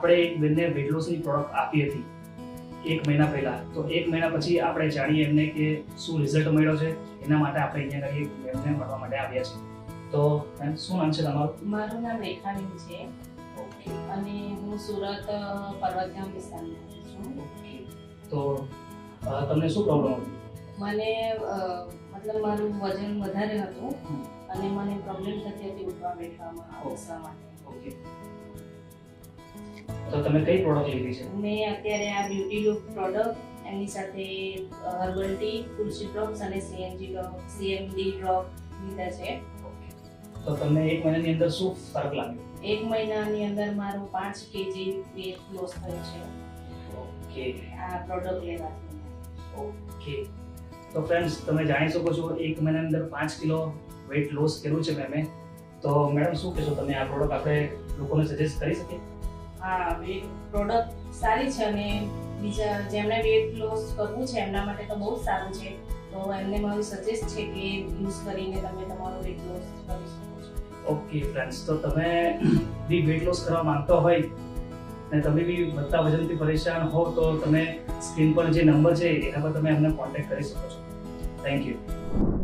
આપણે એક બેનને વેટ લોસની પ્રોડક્ટ આપી હતી એક મહિના પહેલા. તો એક મહિના પછી આપણે જાણીએ એમને કે શું રિઝલ્ટ મળ્યો છે. એના માટે આપણે અહીંયા આગળ એમને મળવા માટે આવ્યા છીએ. તો મેમ શું નામ છે તમારું? મારું નામ રેખાબેન છે. ઓકે અને હું સુરત પર્વતગામ વિસ્તારમાં છું. ઓકે તો તમને શું પ્રોબ્લેમ હતી? મને મતલબ મારું વજન વધારે હતું અને મને પ્રોબ્લેમ થતી હતી ઉઠવા બેઠવામાં ઓ. માટે. ઓકે તો તમે કઈ પ્રોડક્ટ લીધી છે? મેં અત્યારે આ બ્યુટી લુક પ્રોડક્ટ એની સાથે હર્બલ ટી તુલસી ડ્રોપ્સ અને સીએનજી ડ્રોપ સીએમડી ડ્રોપ લીધા છે. તો તમને એક મહિનાની અંદર શું ફરક લાગ્યો? એક મહિનાની અંદર મારું પાંચ કેજી વેટ લોસ થયું છે. ઓકે. આ પ્રોડક્ટ લેવાથી ઓકે. તો ફ્રેન્ડ્સ તમે જાણી શકો છો એક મહિનાની અંદર પાંચ કિલો વેટ લોસ કર્યું છે મેમે તો મેડમ શું કહેશો તમે? આ પ્રોડક્ટ આપણે લોકોને સજેસ્ટ કરી શકીએ? બે પ્રોડક્ટ સારી છે અને બીજા જેમણે વેટ લોસ કરવું છે, એમના માટે તો બહુ સારું છે. તો એમને મારું સજેસ્ટ છે કે યુઝ કરીને તમે તમારો વેટ લોસ કરી શકો ઓકે ફ્રેન્ડ્સ તો તમે બી વેટ લોસ કરવા માંગતો હોય અને તમે બી વધતા વજનથી પરેશાન હો, તો તમે સ્ક્રીન પર જે નંબર છે, એના પર તમે અમને કોન્ટેક્ટ કરી શકો છો. Thank you